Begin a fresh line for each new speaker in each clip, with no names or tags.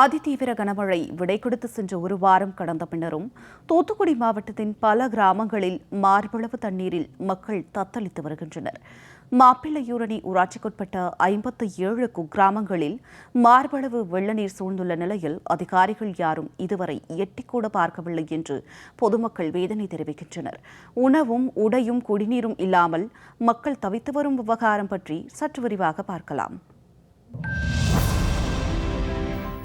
அதிதீவிர கனமழை விடை கொடுத்து சென்ற ஒரு வாரம் கடந்த பின்னரும் தூத்துக்குடி மாவட்டத்தின் பல கிராமங்களில் மார்பளவு தண்ணீரில் மக்கள் தத்தளித்து வருகின்றனர். மாப்பிள்ளையூரணி ஊராட்சிக்குட்பட்ட ஐம்பத்து ஏழு குக்கிராமங்களில் மார்பளவு வெள்ளநீர் சூழ்ந்துள்ள நிலையில் அதிகாரிகள் யாரும் இதுவரை எட்டிக்கூட பார்க்கவில்லை என்று பொதுமக்கள் வேதனை தெரிவிக்கின்றனர். உணவும் உடையும் குடிநீரும் இல்லாமல் மக்கள் தவித்து வரும் விவகாரம் பற்றி சற்று விரிவாக பார்க்கலாம்.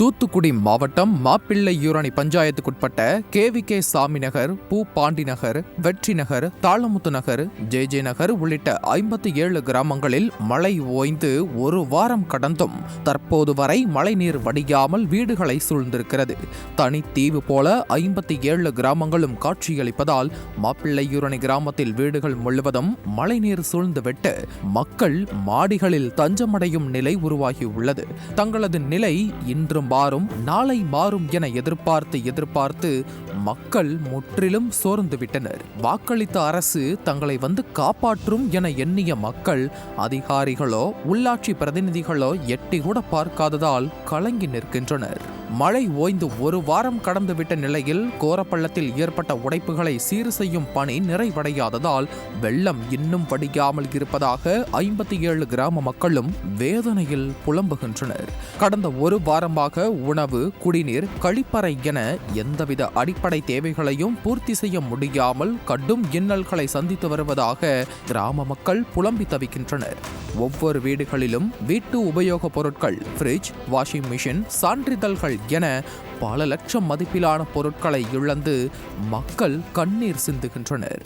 தூத்துக்குடி மாவட்டம் Mappillaiyurani பஞ்சாயத்துக்குட்பட்ட KV K Sami Nagar Poo Pandi Nagar Vetri Nagar Thalamuthu Nagar J J Nagar உள்ளிட்ட ஐம்பத்தி ஏழு கிராமங்களில் மழை ஓய்ந்து ஒரு வாரம் கடந்தும் தற்போது வரை மழைநீர் வடியாமல் வீடுகளை சூழ்ந்திருக்கிறது. தனித்தீவு போல ஐம்பத்தி ஏழு கிராமங்களும் காட்சியளிப்பதால் மாப்பிள்ளையூரணி கிராமத்தில் வீடுகள் முழுவதும் மழைநீர் சூழ்ந்துவிட்டு மக்கள் மாடிகளில் தஞ்சமடையும் நிலை உருவாகியுள்ளது. தங்களது நிலை இன்றும் மாறும் நாளை மாறும் என எதிர்பார்த்து எதிர்பார்த்து மக்கள் முற்றிலும் சோர்ந்து விட்டனர் வாக்களித்த அரசு தங்களை வந்து காப்பாற்றும் என எண்ணிய மக்கள் அதிகாரிகளோ உள்ளாட்சி பிரதிநிதிகளோ எட்டி கூட பார்க்காததால் கலங்கி நிற்கின்றனர். மழை ஓய்ந்து ஒரு வாரம் கடந்துவிட்ட நிலையில் கோரப்பள்ளத்தில் ஏற்பட்ட உடைப்புகளை சீர் செய்யும் பணி நிறைவடையாததால் வெள்ளம் இன்னும் வடியாமல் இருப்பதாக ஐம்பத்தி ஏழு கிராம மக்களும் வேதனையில் புலம்புகின்றனர். கடந்த ஒரு வாரமாக உணவு குடிநீர் கழிப்பறை என எந்தவித அடிப்படை தேவைகளையும் பூர்த்தி செய்ய முடியாமல் கடும் இன்னல்களை சந்தித்து வருவதாக கிராம மக்கள் புலம்பி தவிக்கின்றனர். ஒவ்வொரு வீடுகளிலும் வீட்டு உபயோகப் பொருட்கள் ஃப்ரிட்ஜ் வாஷிங் மிஷின் சான்றிதழ்கள் என பல லட்சம் மதிப்பிலான பொருட்களை இழந்து மக்கள் கண்ணீர் சிந்துகின்றனர்.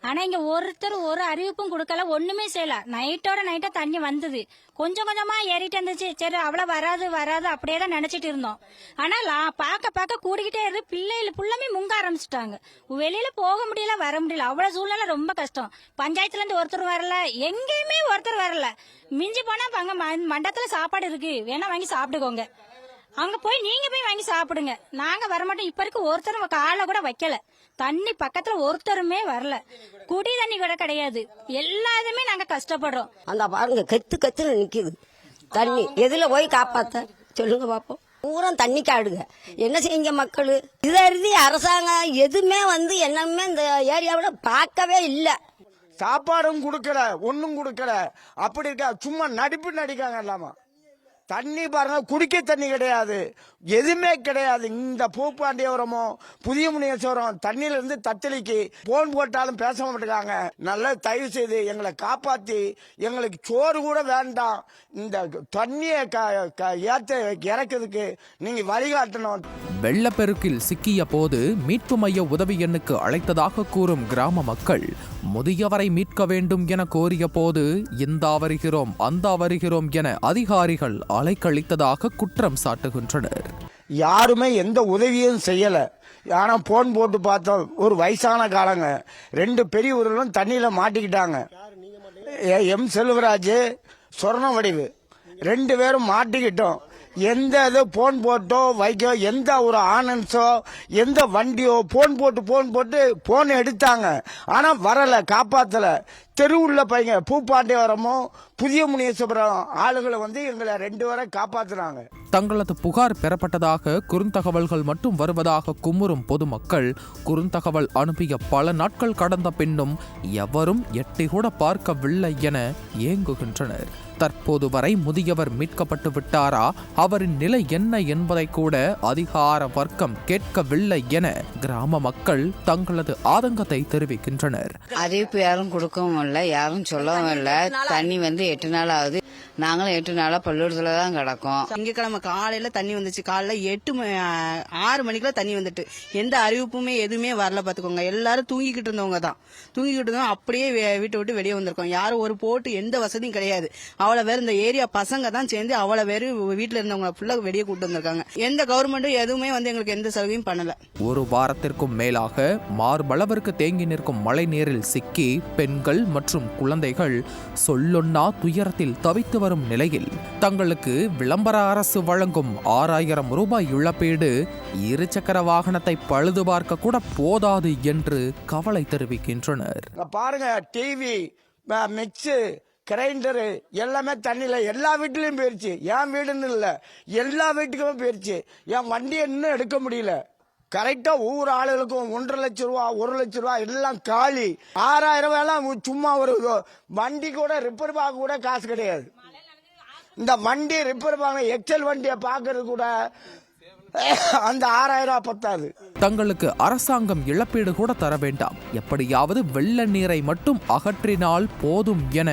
ஆனா இங்க ஒருத்தர் ஒரு அறிவிப்பும் கொடுக்கல ஒண்ணுமே செய்யல. நைட்டோட நைட்டா தண்ணி வந்தது. கொஞ்சம் கொஞ்சமா ஏறிட்டு இருந்துச்சு. சரி அவ்வளவு வராது வராது அப்படியே தான் நினைச்சிட்டு இருந்தோம். ஆனா பார்க்க பார்க்க கூடிக்கிட்டே இருந்து பிள்ளைகள் புள்ளமே முங்க ஆரம்பிச்சிட்டாங்க. வெளியில போக முடியல வர முடியல. அவ்வளவு சூழ்நிலை ரொம்ப கஷ்டம். பஞ்சாயத்துல இருந்து ஒருத்தர் வரல எங்கேயுமே ஒருத்தர் வரல. மிஞ்சி போனா இப்ப அங்க ம- சாப்பாடு இருக்கு. வேணா வாங்கி சாப்பிட்டுக்கோங்க. அங்க போய் நீங்க போய் வாங்கி சாப்பிடுங்க. நாங்க வரமாட்டோம். இப்ப இருக்க ஒருத்தரும் காலை கூட வைக்கல. தண்ணி பக்கத்துல ஒருத்தருமே வரல. குடி தண்ணி கூட கிடையாது. எல்லாருமே நாங்க கஷ்டப்படுறோம்.
அந்த பாருங்க கத்து கத்துன்னு நிக்குது. தண்ணி எதுல போய் காப்பாத்த? சொல்லுங்க பாப்போம். பூரா தண்ணி காடுங்க. என்ன செய்யுங்க மக்கள்? இதை எழுதி அரசாங்கம் எதுவுமே வந்து என்னமே இந்த ஏரியாவில் பார்க்கவே இல்லை.
சாப்பாடும் கொடுக்கல ஒன்றும் கொடுக்கல. அப்படி இருக்கா? சும்மா நடிப்பு நடிக்காங்க எல்லாமா தண்ணி பாருங்க குடிக்க தண்ணி கிடையாது. எதுவுமே கிடையாது. இந்த பூப்பாண்டியபுரமோ புதிய முனியேஸ்வரம் தண்ணியில இருந்து தத்தளிக்கு போன் போட்டாலும் பேச மாட்டேங்காங்க. நல்லா தயவு செய்து எங்களை காப்பாத்தி எங்களுக்கு சோறு கூட வேண்டாம். இந்த தண்ணியை க- க- ஏத்த இறக்குறதுக்கு நீங்க வழிகாட்டணும்
வெள்ளப்பெருக்கில் சிக்கிய போது மீட்பு மைய உதவி எண்ணுக்கு அழைத்ததாக கூறும் கிராம மக்கள் முதியவரை மீட்க வேண்டும் என கோரிய போது இந்தா வருகிறோம் அந்தா வருகிறோம் என அதிகாரிகள் அலைக்கழித்ததாக குற்றம் சாட்டுகின்றனர்.
யாருமே எந்த உதவியும் செய்யலை. ஆனால் போன் போட்டு பார்த்தோம் ஒரு வயசான காலங்க. ரெண்டு பெரியவர்களும் தண்ணியில் மாட்டிக்கிட்டாங்க. எம் செல்வராஜ் சொர்ண வடிவு. ரெண்டு பேரும் மாட்டிக்கிட்டோம். எந்த இது போன் போட்டோ வைக்கோ எந்த ஒரு ஆனன்ஸோ எந்த வண்டியோ போன் போட்டு போன் போட்டு போன் எடுத்தாங்க. ஆனால் வரலை காப்பாற்றலை தெருவுள்ள பையங்க பூப்பாண்டியவரமும் புதிய முனியேஸ்வரம் ஆளுகளை வந்து எங்களை ரெண்டு வரை காப்பாத்துனாங்க.
தங்களது புகார் பெறப்பட்டதாக குறுந்தகவல்கள் மட்டும் வருவதாக குமுறும் பொதுமக்கள் குறுந்தகவல் அனுப்பிய பல நாட்கள் கடந்த பின்னும் எவரும் எட்டி கூட பார்க்கவில்லை என ஏங்குகின்றனர். தற்போது வரை முதியவர் மீட்கப்பட்டு விட்டாரா? அவரின் நிலை என்ன என்பதை கூட அதிகார வர்க்கம் கேட்கவில்லை என கிராம மக்கள் தங்களது ஆதங்கத்தை தெரிவிக்கின்றனர்.
அறிவிப்பு யாரும் கொடுக்கவும் இல்லை யாரும் சொல்லவும் இல்லை. தண்ணி வந்து எட்டு நாள் ஆகுது. நாங்களும் எட்டு நாளா பள்ளிக்கூடத்துல தான் கிடக்கோம்.
திங்கக்கிழமை காலையில தண்ணி வந்துச்சு. காலைல எட்டு ஆறு மணிக்கெல்லாம் தண்ணி வந்துட்டு. எந்த அறிவிப்புமே எதுவுமே வரல பாத்துக்கோங்க. எல்லாரும் தூங்கிக்கிட்டு இருந்தவங்க தான். தூங்கிக்கிட்டு இருந்தோம் அப்படியே வே- வீட்டை விட்டு வெளியே வந்திருக்கோம். யாரும் ஒரு போட்டு எந்த வசதியும் கிடையாது. அவ்வளவு பேர் இந்த ஏரியா பசங்க தான் சேர்ந்து அவ்வளவு பேர் வீட்டுல இருந்தவங்க ஃபுல்லா வெளியே கூட்டு வந்திருக்காங்க. எந்த கவர்மெண்ட்டும் எதுவுமே வந்து எங்களுக்கு எந்த சலுகையும் பண்ணல.
ஒரு வாரத்திற்கும் மேலாக மார்பளவிற்கு தேங்கி நிற்கும் மழை நீரில் சிக்கி பெண்கள் மற்றும் குழந்தைகள் சொல்லொன்னா துயரத்தில் தவித்து வரும் நிலையில் தங்களுக்கு விளம்பர அரசு வழங்கும் ஆறாயிரம் ரூபாய் இழப்பீடு இருசக்கர வாகனத்தை பழுது பார்க்க கூட போதாது என்று கவலை தெரிவிக்கின்றனர்.
பாருங்க டிவி மிக்ஸு கிரைண்டரு எல்லாமே தண்ணியில் எல்லா வீட்லேயும் போயிடுச்சு என் வீடுன்னு இல்லை. எல்லா வீட்டுக்குமே போயிருச்சு. என் வண்டியை இன்னும் எடுக்க முடியல. கரெக்டாக ஒவ்வொரு ஆளுகளுக்கும் ஒன்றரை லட்ச ரூபா ஒரு லட்ச ரூபா எல்லாம் காலி. ஆறாயிரம் ரூபாயெல்லாம் சும்மா ஒரு வண்டி கூட ரிப்பேர் பார்க்க கூட காசு கிடையாது. இந்த வண்டி ரிப்பேர் பார்க்க எக்ஸல் வண்டியை பார்க்கறது கூட அந்த ஆறாயிரம் ரூபாய் பத்தாது.
தங்களுக்கு அரசாங்கம் இழப்பீடு கூட தர வேண்டாம். எப்படியாவது வெள்ள நீரை மட்டும் அகற்றினால் போதும் என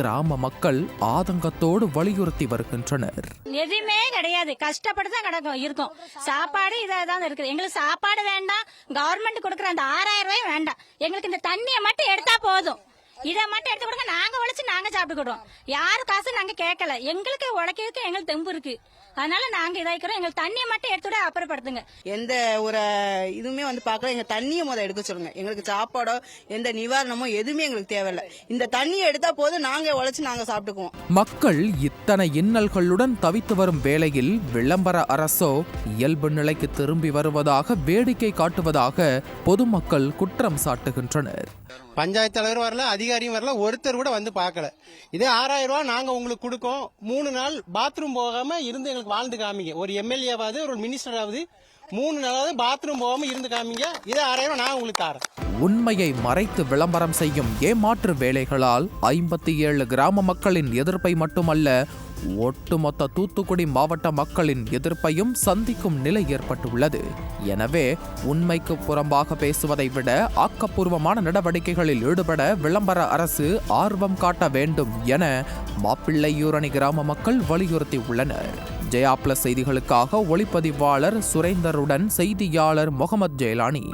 கிராம மக்கள் ஆதங்கத்தோடு வலியுறுத்தி வருகின்றனர்.
எதுவுமே கிடையாது. கஷ்டப்பட்டு தான் கிடக்கும் இருக்கும். சாப்பாடு இதாக தான் இருக்குது. எங்களுக்கு சாப்பாடு வேண்டாம். கவர்மெண்ட் கொடுக்குற அந்த ஆறாயிரம் ரூபாயும் வேண்டாம். எங்களுக்கு இந்த தண்ணியை மட்டும் எடுத்தா போதும். இதை மட்டும் எடுத்து கொடுங்க. நாங்க உழைச்சு நாங்க சாப்பிட்டுக்கிட்டோம் யாரு காசு நாங்க கேட்கல. எங்களுக்கு உழைக்கிறதுக்கு எங்களுக்கு தெம்பு இருக்கு. அதனால நாங்க இதாக்கிறோம் எங்களுக்கு தண்ணியை மட்டும் எடுத்துட அப்புறப்படுத்துங்க.
எந்த ஒரு இதுவுமே வந்து பார்க்கல. எங்க தண்ணியை முத எடுக்க சொல்லுங்க. எங்களுக்கு சாப்பாடோ எந்த நிவாரணமோ எதுவுமே எங்களுக்கு தேவையில்ல. இந்த தண்ணியை எடுத்தா போதும். நாங்க உழைச்சு நாங்க சாப்பிட்டுக்குவோம்.
மக்கள் இத்தனை இன்னல்களுடன் தவித்து வரும் வேளையில் விளம்பர அரசோ இயல்பு நிலைக்கு திரும்பி வருவதாக வேடிக்கை காட்டுவதாக பொதுமக்கள் குற்றம் சாட்டுகின்றனர்.
பஞ்சாயத்து தலைவர் வரல அதிகாரியும் வரல ஒருத்தர் கூட வந்து பார்க்கல. இதே ஆறாயிரம் ரூபா நாங்க உங்களுக்கு கொடுக்கோம். மூணு நாள் பாத்ரூம் போகாம இருந்து எங்களுக்கு வாழ்ந்து காமிங்க. ஒரு எம்எல்ஏவாவது ஒரு மினிஸ்டராவது மூணு நாளாவது பாத்ரூம் போகாம இருந்து காமிங்க. இதை ஆறாயிரம் நான் உங்களுக்கு தரேன்.
உண்மையை மறைத்து விளம்பரம் செய்யும் ஏமாற்று வேலைகளால் ஐம்பத்தி ஏழு கிராம மக்களின் எதிர்ப்பை மட்டுமல்ல ஒட்டுமொத்த தூத்துக்குடி மாவட்ட மக்களின் எதிர்ப்பையும் சந்திக்கும் நிலை ஏற்பட்டுள்ளது. எனவே உண்மைக்கு புறம்பாக பேசுவதை விட ஆக்கப்பூர்வமான நடவடிக்கைகளில் ஈடுபட விளம்பர அரசு ஆர்வம் காட்ட வேண்டும் என மாப்பிள்ளையூரணி கிராம மக்கள் வலியுறுத்தி உள்ளனர் ஜெயா பிளஸ் செய்திகளுக்காக ஒளிப்பதிவாளர் சுரேந்தருடன் செய்தியாளர் முகமது ஜெயலானி.